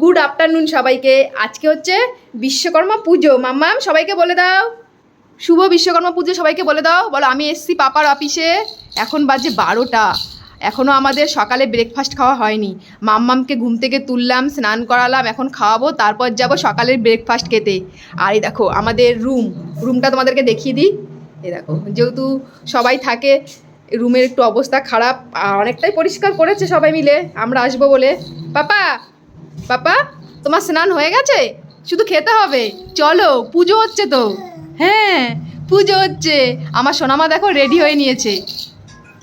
Good afternoon সবাইকে। আজকে হচ্ছে বিশ্বকর্মা পুজো। মাম্মাম সবাইকে বলে দাও। শুভ বিশ্বকর্মা পুজো সবাইকে বলে দাও। বলো, আমি এসছি পাপার অফিসে এখন বাজে বারোটা। এখনও আমাদের সকালে ব্রেকফাস্ট খাওয়া হয়নি। মাম্মামকে ঘুম থেকে তুললাম, স্নান করালাম, এখন খাওয়াবো, তারপর যাব সকালের ব্রেকফাস্ট খেতে। আর এই দেখো, আমাদের রুম রুমটা তোমাদেরকে দেখিয়ে দিই। এই দেখো, যেহেতু সবাই থাকে, রুমের একটু অবস্থা খারাপ অনেকটাই পরিষ্কার করেছে সবাই মিলে, আমরা আসব বলে। পাপা পাপা, তোমার স্নান হয়ে গেছে? শুধু খেতে হবে। চলো, পুজো হচ্ছে তো। হ্যাঁ পুজো হচ্ছে। আমার সোনামা দেখো রেডি হয়ে নিয়েছে।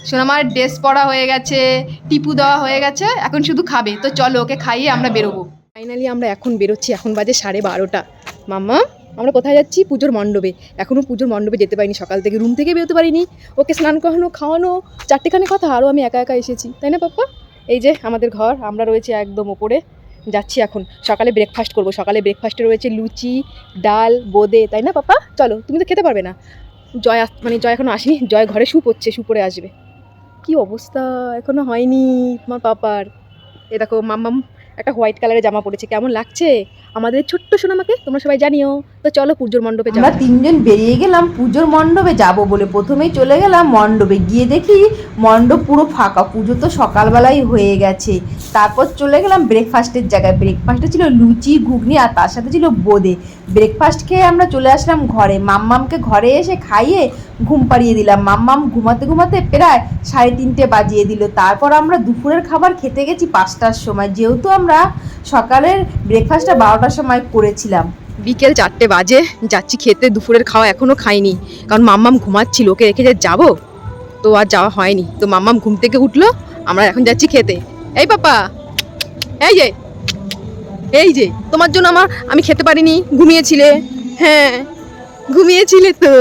সোনামার ড্রেস পরা হয়ে গেছে, টিপু দেওয়া হয়ে গেছে, এখন শুধু খাবে। তো চলো ওকে খাইয়ে আমরা বেরোবো। ফাইনালি আমরা এখন বেরোচ্ছি, এখন বাজে সাড়ে বারোটা। মাম্মা, আমরা কোথায় যাচ্ছি? পুজোর মণ্ডপে। এখনও পুজোর মণ্ডপে যেতে পারিনি, সকাল থেকে রুম থেকে বেরোতে পারিনি। ওকে স্নান করানো, খাওয়ানো, চারটেখানে কথা আরও আমি একা একা এসেছি। তাই না, পাপ্পা? এই যে আমাদের ঘর, আমরা রয়েছে একদম ওপরে। যাচ্ছি এখন। সকালে ব্রেকফাস্ট করব। সকালে ব্রেকফাস্টে রয়েছে লুচি, ডাল, বোদে, তাই না, পাপ্পা? চলো, তুমি তো খেতে পারবে না। জয় মানে জয় এখনও আসেনি, জয় ঘরে শুপ হচ্ছে শুপরে আসবে। কি অবস্থা? এখনও হয়নি তোমার পাপার। এ দেখো মাম্মাম একটা হোয়াইট কালারের জামা পড়েছে কেমন লাগছে? আমাদের ছোট্ট সোনামাকে তোমরা সবাই জানিও। তো চলো পুজোর মণ্ডপে আমরা তিনজন বেরিয়ে গেলাম পুজোর মণ্ডপে যাব বলে প্রথমেই চলে গেলাম মণ্ডপে। গিয়ে দেখি মণ্ডপ পুরো ফাঁকা, পুজো তো সকালবেলাই হয়ে গেছে। তারপর চলে গেলাম ব্রেকফাস্টের জায়গায়। ব্রেকফাস্টে ছিল লুচি, ঘুগনি আর তার সাথে ছিল বোদে। ব্রেকফাস্ট খেয়ে আমরা চলে আসলাম ঘরে। মাম্মামকে ঘরে এসে খাইয়ে ঘুম পাড়িয়ে দিলাম। মাম্মাম ঘুমাতে ঘুমাতে প্রায় সাড়ে তিনটে বাজিয়ে দিল। তারপর আমরা দুপুরের খাবার খেতে গেছি পাঁচটার সময়। যেহেতু আমরা সকালের ব্রেকফাস্টটা বারোটার সময় করেছিলাম বিকেল চারটে বাজে, যাচ্ছি খেতে, দুপুরের খাওয়া এখনও খাইনি। কারণ মাম্মাম ঘুমাচ্ছিল, ওকে রেখে যে যাব? তো আর যাওয়া হয়নি। তো মাম্মাম ঘুম থেকে উঠল, আমরা এখন যাচ্ছি খেতে। এই পাপা এই যে এই যে, তোমার জন্য আমার, আমি খেতে পারিনি, ঘুমিয়েছিলে। হ্যাঁ ঘুমিয়েছিলে তো,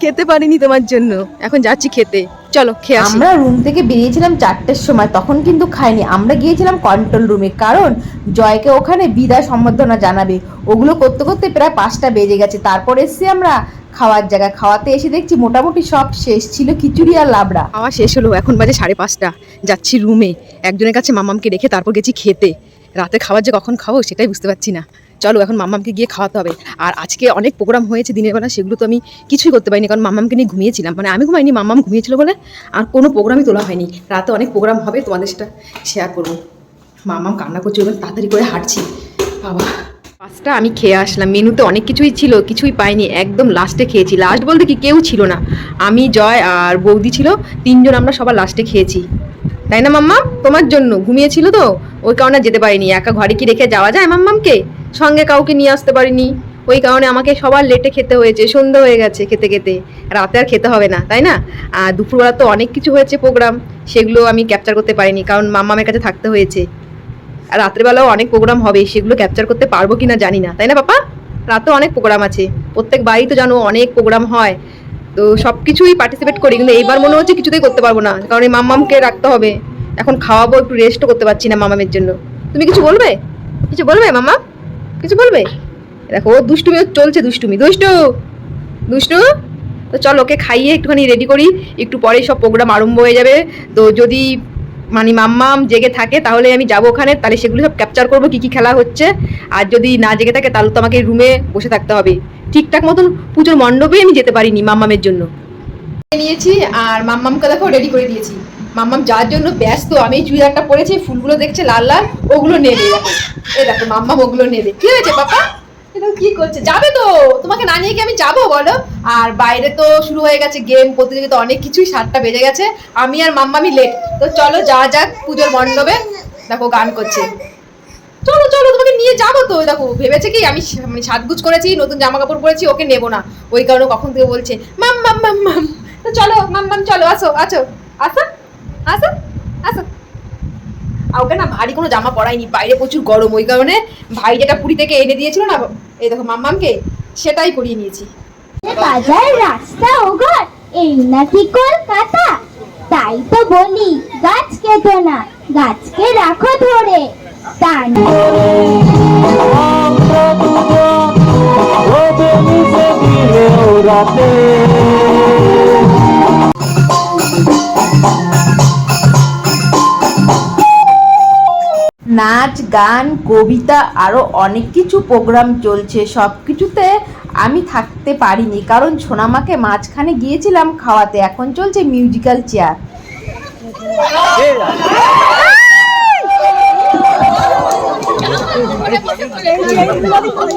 খেতে পারিনি তোমার জন্য। এখন যাচ্ছি খেতে। চলো খেয়ে আমরা রুম থেকে বেরিয়েছিলাম চারটের সময় তখন কিন্তু খাইনি। আমরা গিয়েছিলাম কন্ট্রোল রুমে কারণ জয়কে ওখানে বিদায় সম্বর্ধনা জানাবে। ওগুলো করতে করতে প্রায় পাঁচটা বেজে গেছে। তারপর এসছি আমরা খাওয়ার জায়গা খাওয়াতে এসে দেখছি মোটামুটি সব শেষ ছিল খিচুড়ি আর লাবড়া। খাওয়া শেষ হলো এখন বাজে সাড়ে পাঁচটা। যাচ্ছি রুমে একজনের কাছে মামামকে রেখে তারপর গেছি খেতে। রাতে খাবার যে কখন খাব সেটাই বুঝতে পারছি না। চলো এখন মাম্মামকে গিয়ে খাওয়াতে হবে। আর আজকে অনেক প্রোগ্রাম হয়েছে দিনের বেলা, সেগুলো তো আমি কিছুই করতে পারিনি, কারণ মাম্মামকে নিয়ে ঘুমিয়েছিলাম। মানে আমি ঘুমাইনি, মাম্মাম ঘুমিয়েছিল বলে আর কোনো প্রোগ্রামই তোলা হয়নি। রাতে অনেক প্রোগ্রাম হবে, তোমাদের সেটা শেয়ার করব। মাম্মাম কান্না করছে এবার তাড়াতাড়ি করে হাঁটছি। বাবা। পাঁচটা আমি খেয়ে আসলাম, মেনুতে অনেক কিছুই ছিল, কিছুই পাইনি, একদম লাস্টে খেয়েছি। লাস্ট বলতে কি কেউ ছিল না। আমি, জয় আর বৌদি ছিল, তিনজন আমরা সবার লাস্টে খেয়েছি। তাই না মাম্মা তোমার জন্য। ঘুমিয়েছিল তো, ওই কারণে যেতে পারিনি। একা ঘরে কি রেখে যাওয়া যায় মাম্মামকে? সঙ্গে কাউকে নিয়ে আসতে পারিনি। ওই কারণে আমাকে সবার লেটে খেতে হয়েছে সন্ধ্যা হয়ে গেছে খেতে খেতে। রাতে আর খেতে হবে না, তাই না? আর দুপুরবেলা তো অনেক কিছু হয়েছে প্রোগ্রাম সেগুলো আমি ক্যাপচার করতে পারিনি, কারণ মাম্মামের কাছে থাকতে হয়েছে। আর রাত্রেবেলাও অনেক প্রোগ্রাম হবে, সেগুলো ক্যাপচার করতে পারব কি না জানি না, তাই না পাপা? রাতেও অনেক প্রোগ্রাম আছে। প্রত্যেক বাড়ি তো জানো অনেক প্রোগ্রাম হয়। তো সব কিছুই পার্টিসিপেট করি, কিন্তু এইবার মনে হচ্ছে কিছুতেই করতে পারব না, কারণ এই মাম্মামকে রাখতে হবে। এখন খাওয়াবো, একটু রেস্টও করতে পারছি না মামামের জন্য। তুমি কিছু বলবে? কিছু বলবে মামা কিছু বলবে? দেখো, ও দুষ্টুমি চলছে দুষ্টুমি। দুষ্টু! দুষ্টু! তো চল, ওকে খাইয়ে একটুখানি রেডি করি। একটু পরে সব প্রোগ্রাম আরম্ভ হয়ে যাবে। তো যদি মানে মাম্মাম জেগে থাকে, তাহলে আমি যাব ওখানে। তাহলে সেগুলো সব ক্যাপচার করব, কী কী খেলা হচ্ছে। আর যদি না জেগে থাকে, তাহলে তো আমাকে রুমে বসে থাকতে হবে। ঠিকঠাক মতন পুজোর মণ্ডপে আমি যেতে পারিনি মাম্মামের জন্য। নিয়েছি, আর মাম্মামকে দেখো রেডি করে দিয়েছি। মাম্মাম যার জন্য ব্যস্ত, আমি চুড়িদারটা পরেছি, ফুলগুলো দেখছে লাল লাল, ওগুলো নেবে এ দেখো, মাম্মাম ওগুলো নেবে কি হয়েছে পাপা? কি করছে? যাবে তো। তোমাকে না নিয়ে কি আমি যাব বলো? আর বাইরে তো শুরু হয়ে গেছে গেম প্রতিযোগিতা অনেক কিছুই সাতটা বেজে গেছে। আমি আর মাম্মামি লেট তো চলো, যা যাক, পুজোর মণ্ডপে। দেখো, গান করছে। চলো চলো, তোমাকে নিয়ে যাব তো। দেখো, ভেবেছে কি, আমি সাজগুজ করেছি, নতুন জামা কাপড় পরেছি, ওকে নেব না। ওই কারণে কখন থেকে বলছে মাম মাম মাম মাম তো চলো মাম মাম চলো, আসো আছো আসো। আসো আসো আর ওকে না ভারী কোনো জামা পরাইনি বাইরে প্রচুর গরম ওই কারণে ভাই যেটা পুরী থেকে এনে দিয়েছিল না এই দেখো মাম্মামকে সেটাই করিয়ে নিয়েছি। বাজার রাস্তা ও ঘর এই নাকি কলকাতা? তাই তো বলি গাছ কেটো না গাছকে রাখো ধরে তা না রাতে। নাচ গান কবিতা আরও অনেক কিছু প্রোগ্রাম চলছে। সব কিছুতে আমি থাকতে পারিনি কারণ সোনামাকে মাঝখানে গিয়েছিলাম খাওয়াতে। এখন চলছে মিউজিক্যাল চেয়ার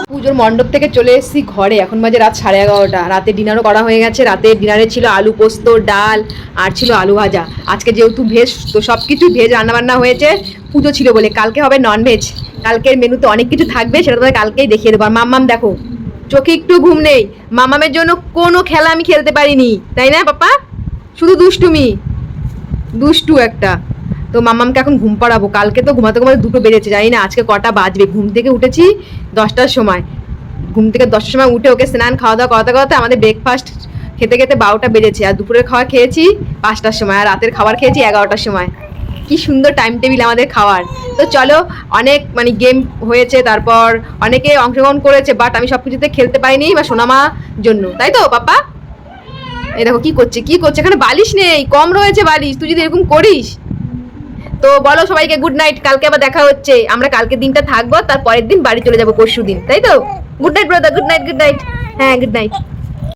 পুজোর মণ্ডপ থেকে চলে এসেছি ঘরে। এখন বাজে রাত সাড়ে এগারোটা। রাতে ডিনারও করা হয়ে গেছে। রাতে ডিনারে ছিল আলু পোস্ত, ডাল আর ছিল আলু ভাজা। আজকে যেহেতু ভেজ, তো সব কিছু ভেজ রান্নাবান্না হয়েছে। পুজো ছিল বলে। কালকে হবে ননভেজ কালকের মেনুতে অনেক কিছু থাকবে, সেটা তোমাদের কালকেই দেখিয়ে দেবো। আর মাম্মাম দেখো, চোখে একটু ঘুম নেই। মামামের জন্য কোনো খেলা আমি খেলতে পারিনি। তাই না, পাপা? শুধু দুষ্টুমি। দুষ্টু একটা। তো মামামকে এখন ঘুম পাড়াবো। কালকে তো ঘুমাতে ঘুমাতে দুটো বেজেছে, জানি না, আজকে কটা বাজবে। ঘুম থেকে উঠেছি দশটার সময়। ঘুম থেকে দশটার সময় উঠে ওকে স্নান খাওয়া দাওয়া করাতে করাতে আমাদের ব্রেকফাস্ট খেতে খেতে বারোটা বেজেছে। আর দুপুরের খাওয়া খেয়েছি পাঁচটার সময়, আর রাতের খাবার খেয়েছি এগারোটার সময়। কি সুন্দর টাইম টেবিল আমাদের খাওয়ার। তো চলো, অনেক মানে গেম হয়েছে, তারপর অনেকে অংশগ্রহণ করেছে বাট আমি সব কিছুতে খেলতে পারিনি বা সোনামা জন্য। তাই তো পাপা এই দেখো, কি করছে কি করছে? এখানে বালিশ নেই, কম রয়েছে বালিশ। তুই যদি এরকম করিস তো বলো সবাইকে গুড নাইট কালকে আবার দেখা হচ্ছে। আমরা কালকে দিনটা থাকব তারপরের দিন বাড়ি চলে যাব পরশু দিন তাই তো? Good night brother good night good night হ্যাঁ গুড নাইট